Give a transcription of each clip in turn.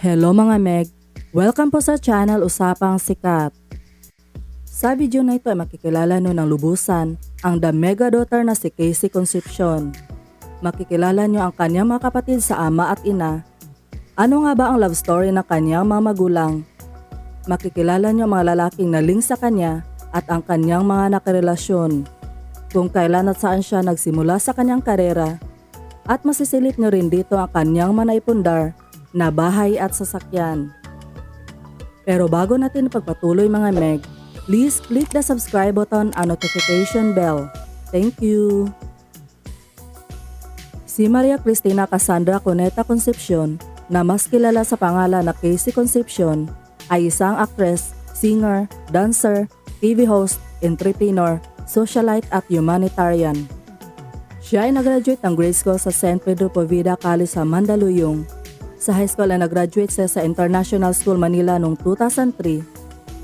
Hello mga Meg! Welcome po sa channel Usapang Sikat. Sa video na ito ay makikilala nyo ng lubusan ang the mega daughter na si Casey Concepcion. Makikilala nyo ang kanyang mga kapatid sa ama at ina. Ano nga ba ang love story ng kanyang mga magulang? Makikilala nyo ang mga lalaking naling sa kanya at ang kanyang mga nakarelasyon. Kung kailan at saan siya nagsimula sa kanyang karera at masisilip nyo rin dito ang kanyang manaipundar na bahay at sasakyan. Pero bago natin pagpatuloy mga Meg, please click the subscribe button and notification bell. Thank you! Si Maria Cristina Cassandra Cuneta Concepcion, na mas kilala sa pangalan na Casey Concepcion, ay isang actress, singer, dancer, TV host, entrepreneur, socialite at humanitarian. Siya ay nag-graduate ng grade school sa San Pedro Poveda College sa Mandaluyong. Sa high school ay nag-graduate siya sa International School Manila noong 2003.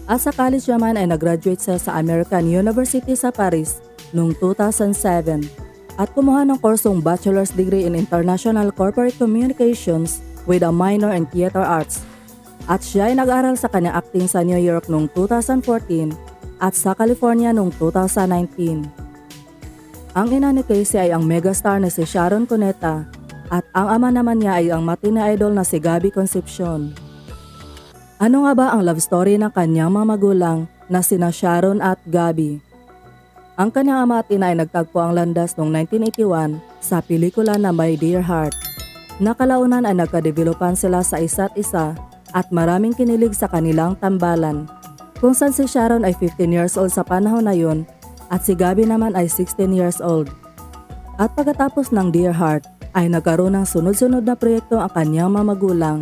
At sa college naman ay nag-graduate siya sa American University sa Paris noong 2007. At kumuha ng kursong Bachelor's Degree in International Corporate Communications with a minor in Theater Arts. At siya ay nag-aral sa kanyang acting sa New York noong 2014 at sa California noong 2019. Ang ina ni Casey ay ang megastar na si Sharon Cuneta at ang ama naman niya ay ang matine idol na si Gabby Concepcion. Ano nga ba ang love story ng kanyang mga magulang na sina Sharon at Gabby? Ang kanyang ama at ina ay nagtagpo ang landas noong 1981 sa pelikula na My Dear Heart. Nakalaunan ay nagkadevelopan sila sa isa't isa at maraming kinilig sa kanilang tambalan. Kung saan si Sharon ay 15 years old sa panahon na yun at si Gabby naman ay 16 years old. At pagkatapos ng Dear Heart, ay nagkaroon ng sunod-sunod na proyekto ang kanyang mga magulang.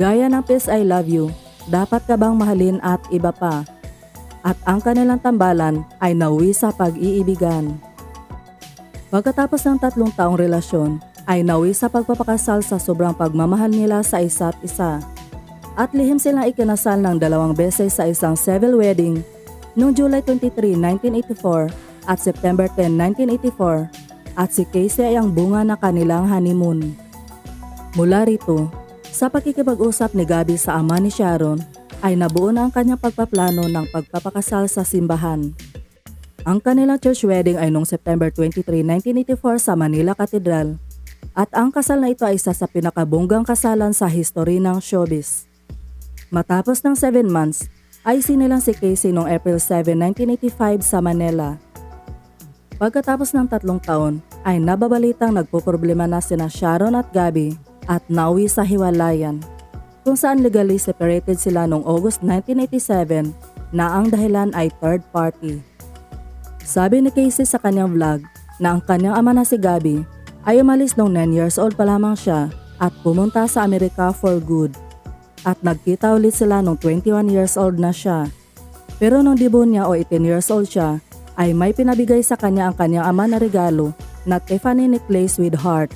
Gaya ng Peace I Love You, Dapat Ka Bang Mahalin at iba pa. At ang kanilang tambalan ay nauwi sa pag-iibigan. Pagkatapos ng tatlong taong relasyon, ay nauwi sa pagpapakasal sa sobrang pagmamahal nila sa isa't isa. At lihim silang ikinasal ng dalawang beses sa isang civil wedding noong July 23, 1984 at September 10, 1984 at si Casey ay ang bunga na kanilang honeymoon. Mula rito, sa pakikipag-usap ni Gabi sa ama ni Sharon, ay nabuo na ang kanyang pagpaplano ng pagpapakasal sa simbahan. Ang kanilang church wedding ay noong September 23, 1984 sa Manila Cathedral at ang kasal na ito ay isa sa pinakabonggang kasalan sa history ng showbiz. Matapos ng 7 months, ay sinilang si Casey noong April 7, 1985 sa Manila Pagkatapos ng tatlong taon ay nababalitang nagpoproblema na sina Sharon at Gabby at nauwi sa hiwalayan kung saan legally separated sila noong August 1987 na ang dahilan ay third party. Sabi ni Casey sa kanyang vlog na ang kanyang ama na si Gabby ay umalis noong 9 years old pa lamang siya at pumunta sa Amerika for good. At nagkita ulit sila noong 21 years old na siya. Pero nung debut niya o 18 years old siya ay may pinabigay sa kanya ang kanyang ama na regalo na Tiffany necklace with heart.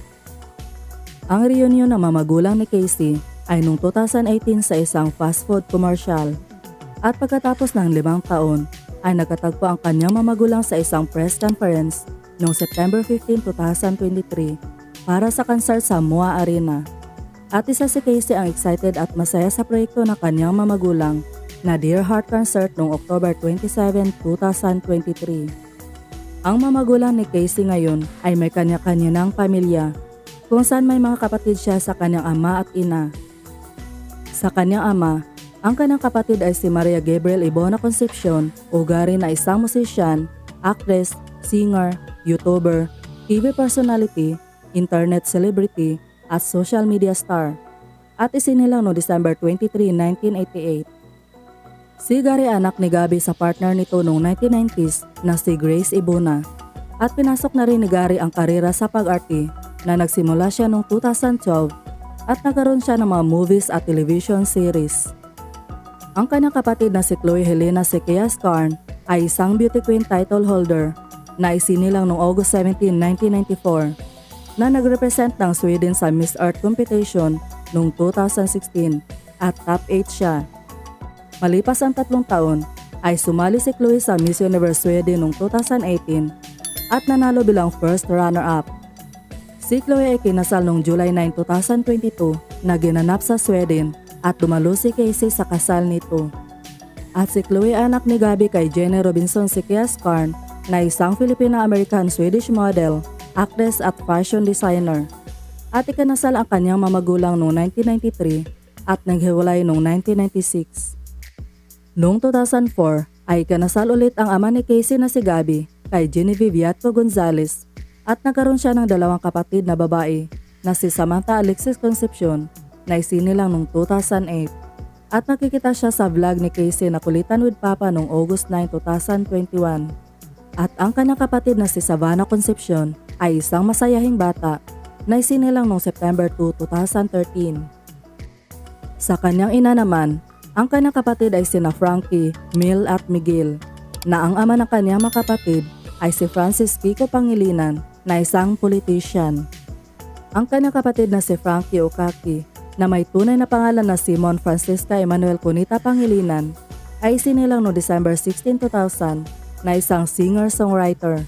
Ang reunion ng mamagulang ni Casey ay noong 2018 sa isang fast food commercial. At pagkatapos ng limang taon ay nagkatagpo ang kanyang mamagulang sa isang press conference noong September 15, 2023 para sa concert sa MOA Arena. At isa si Casey ang excited at masaya sa proyekto ng kanyang mamagulang na Dear Heart Concert noong October 27, 2023. Ang mamagulang ni Casey ngayon ay may kanya-kanya ng pamilya kung saan may mga kapatid siya sa kanyang ama at ina. Sa kanyang ama, ang kanyang kapatid ay si Maria Gabriel Ibona Concepcion, ugari na isang musician, actress, singer, YouTuber, TV personality, internet celebrity, at social media star. At isinilang no December 23, 1988. Si Gary anak ni Gabi sa partner nito noong 1990s na si Grace Ibuna at pinasok na rin ni Gary ang karera sa pag-arte na nagsimula siya noong 2012 at nagkaroon siya ng mga movies at television series. Ang kanyang kapatid na si Chloe Helena Sequia Scarn ay isang beauty queen title holder na isinilang noong August 17, 1994 na nagrepresent ng Sweden sa Miss Earth competition noong 2016 at top 8 siya Malipas ang tatlong taon, ay sumali si Chloe sa Miss Universe Sweden noong 2018 at nanalo bilang first runner-up. Si Chloe ay kinasal noong July 9, 2022 na ginanap sa Sweden at dumalo si Casey sa kasal nito. At si Chloe anak ni Gabby kay Jenny Robinson si Kias Karn na isang Filipino-American Swedish model, actress at fashion designer. At ikanasal ang kanyang mamagulang noong 1993 at naghiwalay noong 1996. Noong 2004 ay ikanasal ulit ang ama ni Casey na si Gabby kay Genevieve Yatco Gonzalez at nagkaroon siya ng dalawang kapatid na babae na si Samantha Alexis Concepcion na isinilang noong 2008 at nakikita siya sa vlog ni Casey na kulitan with Papa noong August 9, 2021. At ang kanyang kapatid na si Savannah Concepcion ay isang masayahing bata na isinilang noong September 2, 2013. Sa kanyang ina naman, ang kanyang kapatid ay sina Frankie, Mil at Miguel, na ang ama ng kanyang mga kapatid ay si Francis Kiko Pangilinan na isang politician. Ang kanyang kapatid na si Frankie Okaki na may tunay na pangalan na Simon Francisca Emmanuel Cunita Pangilinan ay sinilang no December 16, 2000 na isang singer-songwriter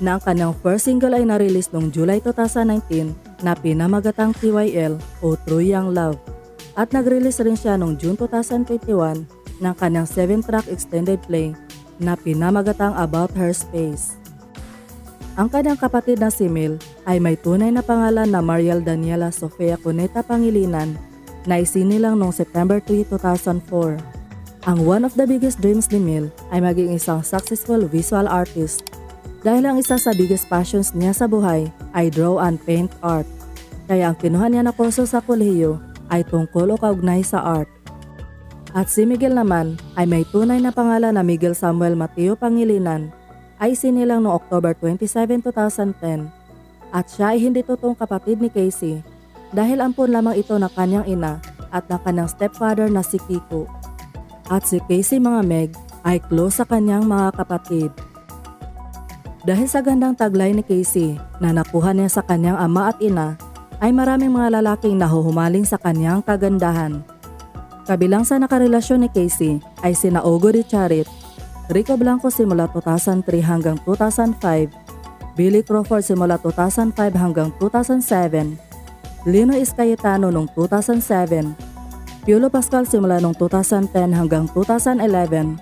na ang kanyang first single ay na-release noong July 2019 na pinamagatang TYL o True Young Love at nag-release rin siya noong June 2021 ng kanyang 7-track extended play na pinamagatang About Her Space. Ang kanyang kapatid na si Mil ay may tunay na pangalan na Mariel Daniela Sofia Cuneta Pangilinan na isinilang noong September 3, 2004. Ang one of the biggest dreams ni Mil ay maging isang successful visual artist dahil ang isa sa biggest passions niya sa buhay ay draw and paint art. Kaya ang kinuha niya na kurso sa kolehiyo ay tungkol o kaugnay sa art. At si Miguel naman ay may tunay na pangalan na Miguel Samuel Mateo Pangilinan ay sinilang noong October 27, 2010 at siya ay hindi totoong kapatid ni Casey dahil ampun lamang ito ng kanyang ina at ng kanyang stepfather na si Kiko. At si Casey mga Meg ay close sa kanyang mga kapatid. Dahil sa gandang taglay ni Casey na nakuha niya sa kanyang ama at ina, ay maraming mga lalaking nahuhumaling sa kanyang kagandahan. Kabilang sa nakarelasyon ni Casey ay sina Ogo Richarit Rico Blanco simula 2003 hanggang 2005, Billy Crawford simula 2005 hanggang 2007, Lino Iscayetano noong 2007, Piolo Pascal simula noong 2010 hanggang 2011,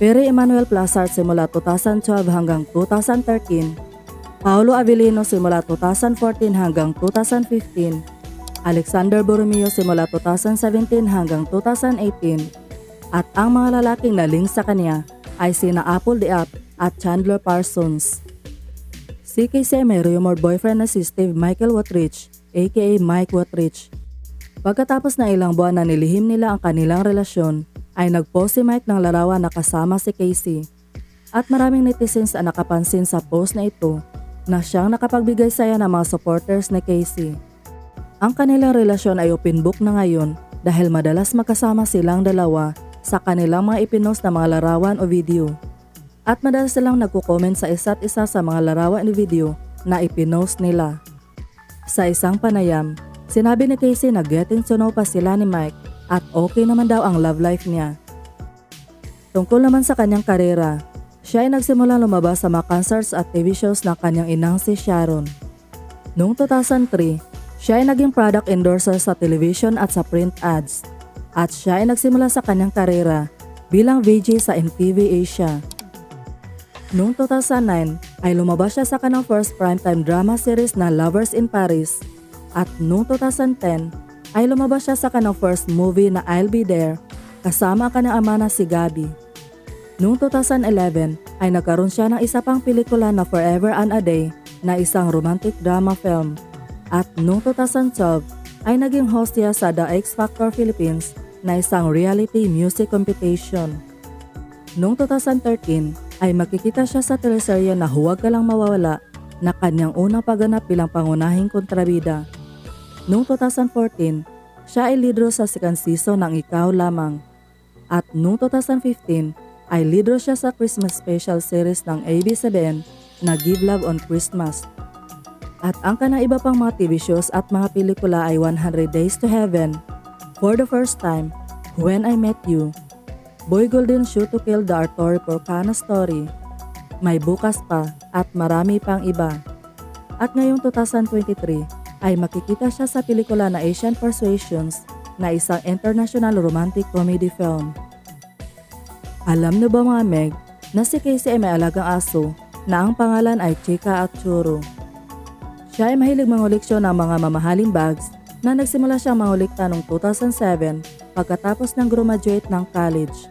Perry Emmanuel Plazart simula 2012 hanggang 2013, Paulo Avellino simula 2014 hanggang 2015, Alexander Borromeo simula 2017 hanggang 2018, at ang mga lalaking naling sa kanya ay sina Apple Diap at Chandler Parsons. Si Casey may rumor boyfriend na si Steve Michael Watrich aka Mike Watrich. Pagkatapos ng ilang buwan na nilihim nila ang kanilang relasyon, ay nagpost si Mike ng larawan na kasama si Casey. At maraming netizens ang nakapansin sa post na ito na siyang nakapagbigay saya ng mga supporters ni Casey. Ang kanilang relasyon ay open book na ngayon dahil madalas magkasama silang dalawa sa kanilang mga ipinost na mga larawan o video. At madalas silang nagko-comment sa isa't isa sa mga larawan o video na ipinost nila. Sa isang panayam, sinabi ni Casey na getting to know pa sila ni Mike at okay naman daw ang love life niya. Tungkol naman sa kanyang karera, siya ay nagsimula lumabas sa mga concerts at TV shows ng kanyang inang si Sharon. Noong 2003, siya ay naging product endorser sa television at sa print ads at siya ay nagsimula sa kanyang karera bilang VJ sa MTV Asia. Noong 2009 ay lumabas siya sa kanyang first primetime drama series na Lovers in Paris at noong 2010 ay lumabas siya sa kanyang first movie na I'll Be There kasama ang kanyang ama na si Gabby. Noong 2011 ay nagkaroon siya ng isa pang pelikula na Forever and a Day na isang romantic drama film. At noong 2012 ay naging host siya sa The X Factor Philippines na isang reality music competition. Noong 2013 ay makikita siya sa teleserye na Huwag Ka Lang Mawawala na kanyang unang pagganap bilang pangunahing kontrabida. Noong 2014, siya ay lidro sa second season ng Ikaw Lamang. At noong 2015 ay lidro siya sa Christmas special series ng ABS-CBN na Give Love on Christmas. At ang kanang iba pang mga TV shows at mga pelikula ay 100 Days to Heaven, For the first time, When I Met You, Boy Golden Shoe to Kill the Arturi Porcana Story, May Bukas Pa at marami pang iba. At ngayong 2023 ay makikita siya sa pelikula na Asian Persuasions na isang international romantic comedy film. Alam niyo ba mga Meg na si Casey ay may alagang aso na ang pangalan ay Chica at Churro. Siya ay mahilig mangoleksyon ng mga mamahaling bags na nagsimula siyang mangolikta noong 2007 pagkatapos ng graduate ng college.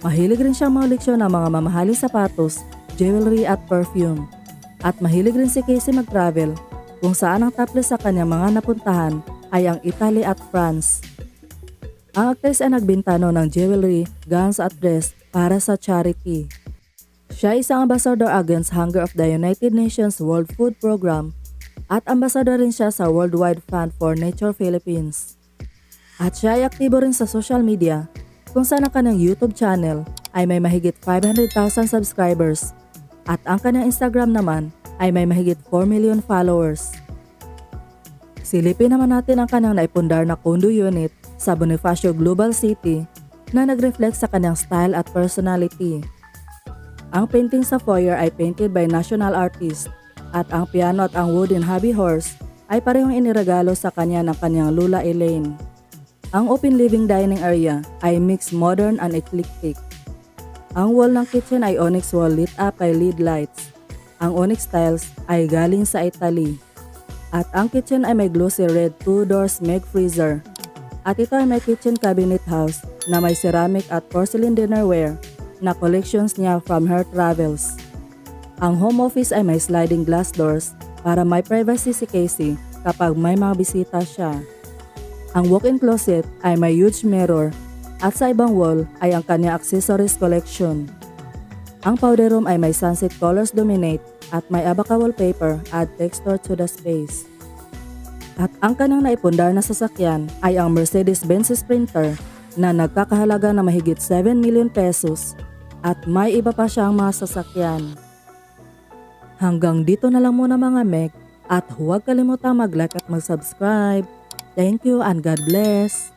Mahilig rin siyang mangoleksyon ng mga mamahaling sapatos, jewelry at perfume. At mahilig rin si Casey mag-travel kung saan ang top sa kanyang mga napuntahan ay ang Italy at France. Ang actress ay nagbinta noon ng jewelry, guns at dress para sa charity. Siya ay isang ambassador against hunger of the United Nations World Food Program at ambassador rin siya sa Worldwide Fund for Nature Philippines. At siya ay aktibo rin sa social media kung saan ang kanyang YouTube channel ay may mahigit 500,000 subscribers at ang kanyang Instagram naman ay may mahigit 4 million followers. Silipin naman natin ang kanyang naipundar na condo unit sa Bonifacio Global City na nag-reflect sa kanyang style at personality. Ang painting sa foyer ay painted by national artist at ang piano at ang wooden hobby horse ay parehong iniregalo sa kanya ng kanyang lula Elaine. Ang open living dining area ay mixed modern and eclectic. Ang wall ng kitchen ay onyx wall lit up by LED lights. Ang onyx tiles ay galing sa Italy. At ang kitchen ay may glossy red two doors meg freezer. At ito ay may kitchen cabinet house na may ceramic at porcelain dinnerware na collections niya from her travels. Ang home office ay may sliding glass doors para may privacy si Casey kapag may mga bisita siya. Ang walk-in closet ay may huge mirror at sa ibang wall ay ang kanya accessories collection. Ang powder room ay may sunset colors dominate at may abaka wallpaper add texture to the space. At ang kanang naipundar na sasakyan ay ang Mercedes-Benz Sprinter na nagkakahalaga na mahigit 7 million pesos at may iba pa siyang mga sasakyan. Hanggang dito na lang muna mga Mek at huwag kalimutang mag-like at mag-subscribe. Thank you and God bless.